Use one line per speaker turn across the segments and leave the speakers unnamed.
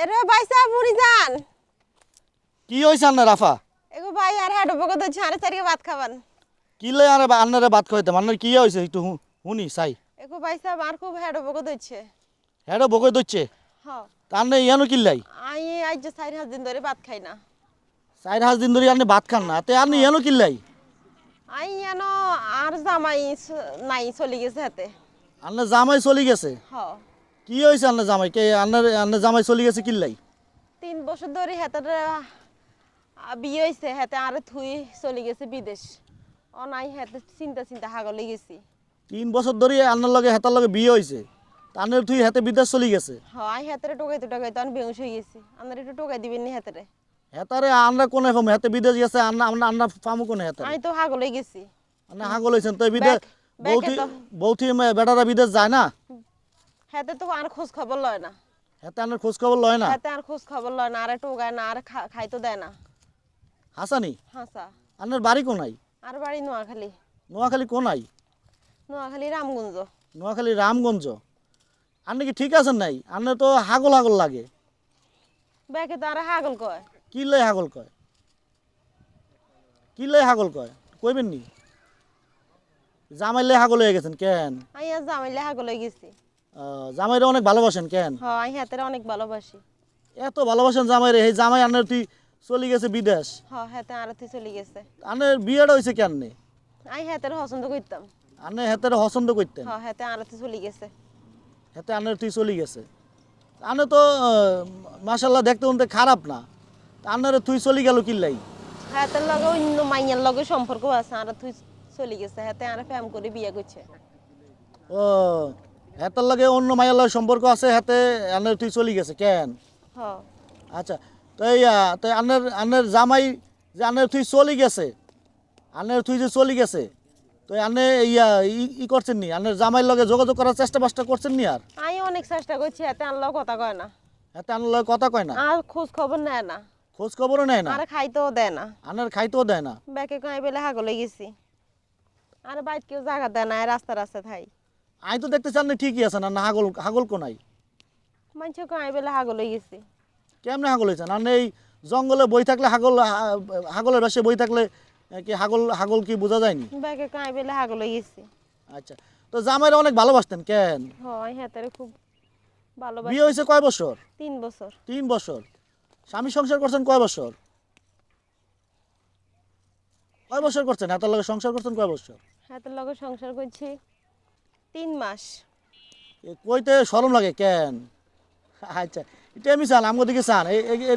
এরে বাইসা বুড়ি যান।
কি হয়েছে আন্না রাফা?
এগো ভাই আর হ্যাঁ ডুবো তো ঝাড়ে চারিয়ে ভাত খাবান।
কি লে আরে আন্নারে ভাত খাইতাম আন্নার কি হয়েছে একটু শুনি চাই।
এগো বাইসা আর খুব হ্যাঁ ডুবো দিচ্ছে
হ্যাঁ বকে দিচ্ছে
হ্যাঁ।
তার নেই ইয়ানো কিল্লাই
আই আজ যে চার হাজার দিন ধরে ভাত খাই না।
চার হাজার দিন ধরে আপনি ভাত খান না। তে আপনি ইয়ানো কিল্লাই
আই যেন আর জামাই নাই চলে গেছে হাতে।
আন্নার জামাই চলে গেছে?
হ
কি হয়েছে আন্নার জামাই? কে আন্নার আন্নার জামাই চলে গেছে কিল্লাই?
তিন বছর ধরে হাতে বিয়ে হয়েছে হাতে আর থুই চলে গেছে বিদেশ। ও নাই হাতে চিন্তা চিন্তা হাগলে গেছি।
তিন বছর ধরে আন্নার লগে হেতার লগে বিয়ে হয়েছে তানের তুই হাতে বিদেশ চলে গেছে।
আই হাতে টোকাইতে টোকাইতে আমি বেউস হয়ে গেছি। আপনার একটু টোকাই দিবেন নি হাতে
হেতারে আন্না কোনে ফামু হেতে বিদেশ গেছে আন্না আন্না আন্না ফামু কোনে হেতারে?
আমি তো হাগলে গেছি।
আন্না হাগল হয়েছেন তো বিদেশ বৌথি মে- বেটারা বিদেশ যায় না?
হাতে তো আর খোঁজ খবর লয় না।
হেতে আন্নার খোঁজ খবর লয় না?
হাতে আর খোঁজ খবর লয় না আর টোকায় না আর খাইতে দেয় না।
হাসানি?
হাসা।
আন্নার বাড়ি কোনাই
আর বাড়ি নোয়াখালী।
নোয়াখালী কোনাই
নোয়াখালী রামগঞ্জ।
নোয়াখালী রামগঞ্জ। আপনি কি ঠিক আছেন নাই? আপনার তো হাগল হাগল লাগে।
ব্যাকে তো আর হাগল কয়।
কি লাই হাগল কয়? কি লাই হাগল কয়? কইবেন নি? জামাইলে হাগল হয়ে গেছেন কেন?
আমি আর হাগল হাগলে গেছি।
জামাইরে অনেক ভালোবাসেন কেন?
হ আমি হাতের অনেক ভালোবাসি।
এত ভালোবাসেন জামাইরে এই জামাই আনের তুই চলে গেছে বিদেশ।
হ হাতে আর তুই চলে গেছে।
আনের বিয়েটা হয়েছে কেন নে
আমি হাতের পছন্দ করতাম।
আনে হেতের পছন্দ করতেন।
হ হাতে আর তুই চলে গেছে।
হেতে আনের তুই চলে গেছে। আনে তো মাসাল্লাহ দেখতে উনতে খারাপ না। আনারে তুই চলে গেল কিল্লাই
হাতের লগে অন্য মাইয়ার লগে সম্পর্ক আছে আর তুই চলে গেছে। হাতে আর প্রেম করে বিয়ে করছে।
ও হেতার লাগে অন্য মায়ের লগে সম্পর্ক আছে হাতে আনের তুই চলে গেছে কেন? আচ্ছা তো এই তো আনের আনের জামাই যে আনের তুই চলে গেছে আনের তুই যে চলে গেছে তো আনে ইয়া ই- ই করছেন নি আনের জামাইয়ের লগে যোগাযোগ করার চেষ্টা বাষ্টা করছেন নি আর?
আমি অনেক চেষ্টা করছি হাতে আনলেও কথা কয় না।
হাতে আনের লগে কথা কয় না?
আর খোঁজ খবর নেয় না।
খোঁজ খবরও নেয় না?
আর খাইতেও দেয় না।
আনের খাইতেও দেয় না?
ব্যাকে কয় বেলে হাগলে গেছি। আর বাইর কেউ জায়গা দেয় না রাস্তা রাস্তা থাই।
আই তো দেখতে চান না ঠিকই আছে না হাগল হাগল কোনাই
মানুষ কয় বেলে হাগলে গেছি।
কেমনে হাগল হয়েছে? না এই জঙ্গলে বই থাকলে হাগল হাগলের বাসে বই থাকলে কি হাগল হাগল কি বোঝা যায়নি?
ব্যাকে কয় বেলে হাগলে গেছি।
আচ্ছা তো জামাইরা অনেক ভালোবাসতেন কেন?
হয় হাতের খুব ভালোবাসি।
বিয়ে হয়েছে কয় বছর?
তিন বছর।
তিন বছর। স্বামী সংসার করছেন কয় বছর? কয় বছর করছেন? এত লগে সংসার করছেন কয় বছর?
হাতের লগে সংসার করছি তিন মাস।
কইতে সরম লাগে কেন? আচ্ছা এটা আমি চান আমাকে দিকে চান এই এই-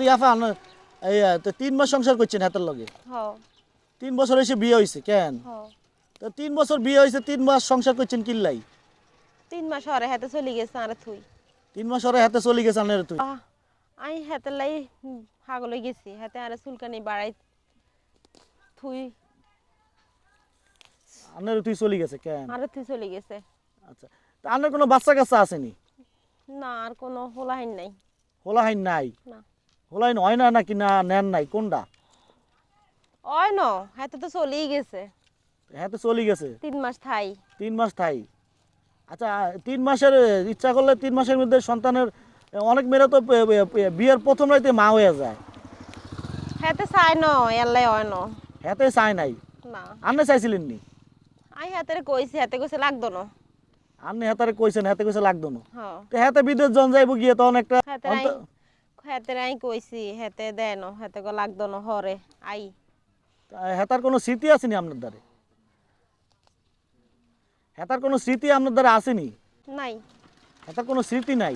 এই তো তিন মাস সংসার করছেন হাতের লগে? তিন বছর এসে বিয়ে হয়েছে কেন? তো তিন বছর বিয়ে হয়েছে তিন মাস সংসার করছেন কিল্লাই?
তিন মাস হরে হাতে চলে গেছে আর থুই।
তিন মাস ওরা হাতে চলে গেছে আনের তুই
আমি হাতের লাই হাগলে গেছি। হাতে আর চুলকানি বাড়াই থুই।
আনের তুই চলে গেছে কেন?
আর থুই চলে গেছে।
আচ্ছা তা আনের কোনো বাচ্চা কাচ্চা আসেনি?
না আর কোনো হোলাহিন নাই।
হোলাহাইন নাই?
না।
হোলাইন হয় না নাকি না নেন নাই? কোনটা?
ওই ন হাতে তো চলেই গেছে।
হাতে চলে গেছে।
তিন মাস থাই।
তিন মাস থাই? আচ্ছা তিন মাসের ইচ্ছা করলে তিন মাসের মধ্যে সন্তানের অনেক মেয়েরা তো বিয়ের প্রথম রাইতে মা হয়ে যায়।
হাতে চাই ন এলাই হয় ন।
হাতে চাই নাই?
না।
আপনি চাইছিলেন নি?
আমি হাতের কইছি হাতে কইছে লাগতো না।
আপনি হাতারে কইছেন হাতে কইছে লাগতো না। তো হাতে বিদেশ জন যাইব গিয়ে তখন একটা
হাতে আই কইছি হাতে দেয় ন হাতে গো লাগতো না হরে আই।
হেতার কোনো স্মৃতি আসেনি আপনার দ্বারে? হেতার কোনো স্মৃতি আপনার দ্বারা আসেনি?
নাই।
হেতার কোনো স্মৃতি নাই?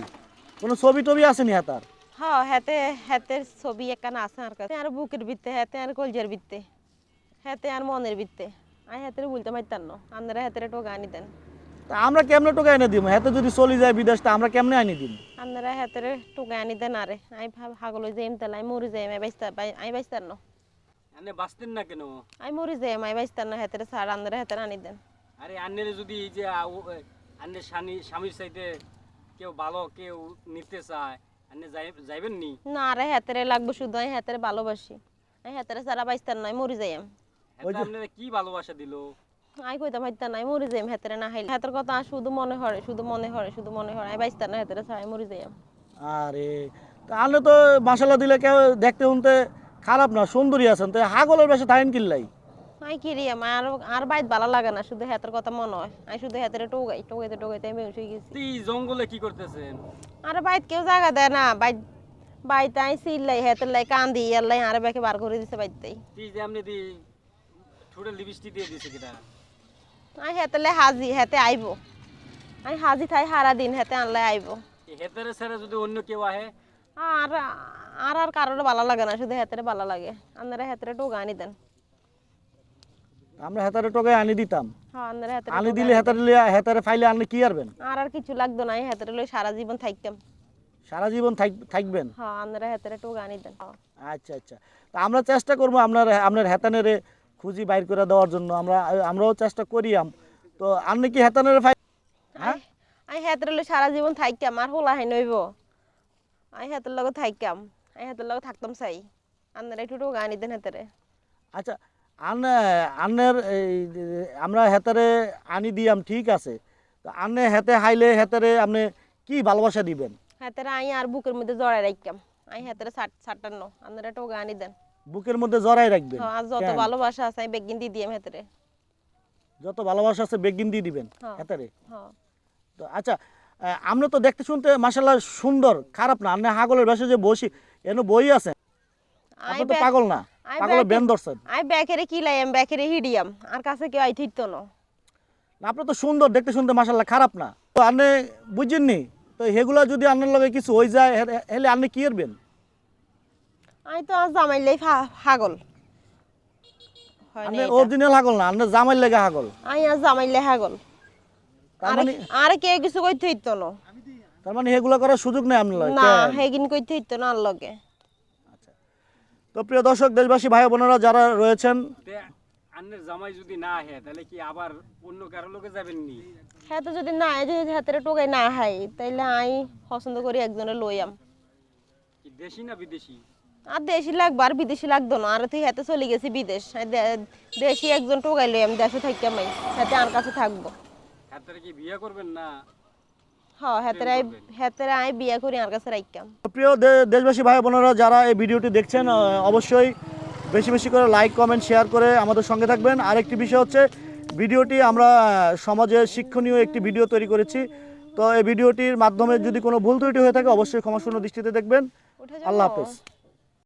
কোনো ছবি টবি আসেনি হেতার?
হ হাতে হাতের ছবি একখান আছে আর কাছে। আর বুকের ভিত্তে হাতে আর কলজের ভিত্তে হাতে আর মনের ভিত্তে। আই হাতের বলতে পারতাম না আপনারা হাতের টোকা আনি দেন
তা আমরা কেমনে টোকা এনে দিব হেতে যদি চলে যায় বিদেশটা আমরা কেমনে আনি দিব
আপনারা হাতের টোকা আনি দেন আরে। আমি হাগলো যাইম তাহলে আমি মরি যাই আমি বাইস্তা আমি বাইস্তার না।
আনে বাঁচতেন না কেন?
আমি মরি যাই আমি বাইস্তার না হাতের সার আপনারা হাতের আনি দেন।
আরে আন্নের যদি এই যে আন্নের স্বামী স্বামীর চাইতে কেউ ভালো কেউ নিতে চায় আন্নে যাই- যাইবেন নি?
না আরে হাতের লাগবে শুধু আমি হাতের ভালোবাসি। আমি হাতের সারা বাইস্তার নয় মরি যাই আমি
এতে আপনারা কি ভালোবাসা দিল?
আই কইতাম পারতাম না আমি মরি যাই হাতের না হাইলে। হাতের কথা শুধু মনে হরে শুধু মনে হরে শুধু মনে হরে আমি বাইস্তার না হাতের সারা মরি যাই
আরে তা আপনি তো মাসালা দিলে কেউ দেখতে শুনতে খারাপ না সুন্দরী আছেন। তো হাগলের বেশি থাকেন কিল্লাই?
আই কি রে আমার আর বাইত ভালো লাগে না শুধু হাতের কথা মনে হয়। আমি শুধু হাতের টোগাই টোগাইতে টোগাইতে আমি গেছি।
তো এই জঙ্গলে কি করতেছেন?
আর বাইত কেউ জায়গা দেয় না বাইত বাইতে আই চিল্লাই হাতের লাই কান্দি আল্লাই আর ব্যাকে বার করে দিছে বাইতেই
তো এই যে আপনি দি ঠোঁটে লিপস্টিক দিয়ে দিছে কিনা?
আই হাতে লাই হাজি হাতে আইব। আমি হাজি থাই সারা দিন হাতে আনলাই আইব।
হেতারে ছেড়ে যদি অন্য কেউ আহে?
আর আর আর কারোর ভালো লাগে না শুধু হাতের ভালো লাগে। আপনারা হাতের টোগা আনি দেন।
আমরা হেতারে টোকায় আনি দিতাম।
হ্যাঁ
আনি দিলে হেতারে লিয়া হেতারে ফাইলে আনলে কি আরবেন?
আর আর কিছু লাগতো না হাতের লই সারা জীবন থাকতাম
সারা জীবন থাক- থাকবেন
হ্যাঁ আপনারা হাতের টোগা আনি দেন।
আচ্ছা আচ্ছা। তা আমরা চেষ্টা করব আপনার আপনার হেতানেরে খুঁজি বাইর করে দেওয়ার জন্য আমরা আমরাও চেষ্টা করি আম। তো আপনি কি হেতানেরে ফাই হ্যাঁ?
আমি হাতের লই সারা জীবন থাকতাম আর হোলা হাই নইব আমি হাতের লগে থাকতাম আমি হাতের লগে থাকতাম চাই। আপনারা একটু টোগা আনি দেন হাতেরে।
আচ্ছা আনে আন্নের এই আমরা হেতারে আনি দিয়াম ঠিক আছে। তো আনে হেতে হাইলে হেতারে আপনি কি ভালোবাসা দিবেন?
হাতের আই আর বুকের মধ্যে জড়াই রাখতাম আমি হাতের ষাট ষাটান্ন আপনারা টোগা আনি দেন।
বুকের মধ্যে জড়াই রাখবেন।
হ্যাঁ যত ভালোবাসা আছে আমি বেগিন দিয়ে হাতেরে।
যত ভালোবাসা আছে বেগিন দিয়ে দিবেন
হ্যাঁ।
হেতারে?
হ্যাঁ।
তো আচ্ছা আমরা তো দেখতে শুনতে মাসাল্লাহ সুন্দর খারাপ না আপনি হাগলের বেশে যে বসি এনে বই আছে।
আই
আপনি তো পাগল না
আই ব্যাগ-
বেন ধরছেন।
আমি ব্যাকেরে কিলাইম ব্যাকেরে হিডিয়াম আর কাছে কেউ আই থিত না।
আপনি তো সুন্দর দেখতে শুনতে মাসাল্লাহ খারাপ না। তো আপনি বুঝছেননি তো সেগুলা যদি আপনার লগে কিছু হয়ে যায় হেলে আপনি কি করবেন?
আমি তো জামাইলেই হাগল। হয়
আপনি। অরিজিনাল হাগল না আপনি জামাই লেগে হাগল।
আমি আর জামাইলে হাগল। আর
মানে
কে কিছু কইতে হইতো না
তার মানে সেগুলো করার সুযোগ নেই আপনার
না হেগিন কইতে হইতো না আর লগে।
তো প্রিয় দর্শক দেশবাসী ভাই বোনেরা যারা রয়েছেন
আন্নের জামাই যদি না আহে তাহলে কি আবার অন্য কারও লোকে যাবেন নি?
হ্যাঁ তো যদি না যদি হাতের টোকাই না তাইলে আই পছন্দ করি একজনে লইয়াম।
কি দেশি না বিদেশি?
আর দেশি লাগবে আর বিদেশি লাগতো না। আর তুই হাতে চলে গেছি বিদেশ। দেশি একজন টোকাই লইয়াম দেশে থাকতাম আমি। হাতে আর কাছে থাকব।
হেতারে কি বিয়ে করবেন না?
হ্যাঁ হাতের আই হাতের আই বিয়া করি আর কাছে রাখতাম
প্রিয় দে- দেশবাসী ভাই বোনেরা যারা এই ভিডিওটি দেখছেন অবশ্যই বেশি বেশি করে লাইক কমেন্ট শেয়ার করে আমাদের সঙ্গে থাকবেন। আরেকটি বিষয় হচ্ছে ভিডিওটি আমরা সমাজে শিক্ষণীয় একটি ভিডিও তৈরি করেছি। তো এই ভিডিওটির মাধ্যমে যদি কোনো ভুল ত্রুটি হয়ে থাকে অবশ্যই ক্ষমাশূন্য দৃষ্টিতে দেখবেন। আল্লাহ? হাফেজ।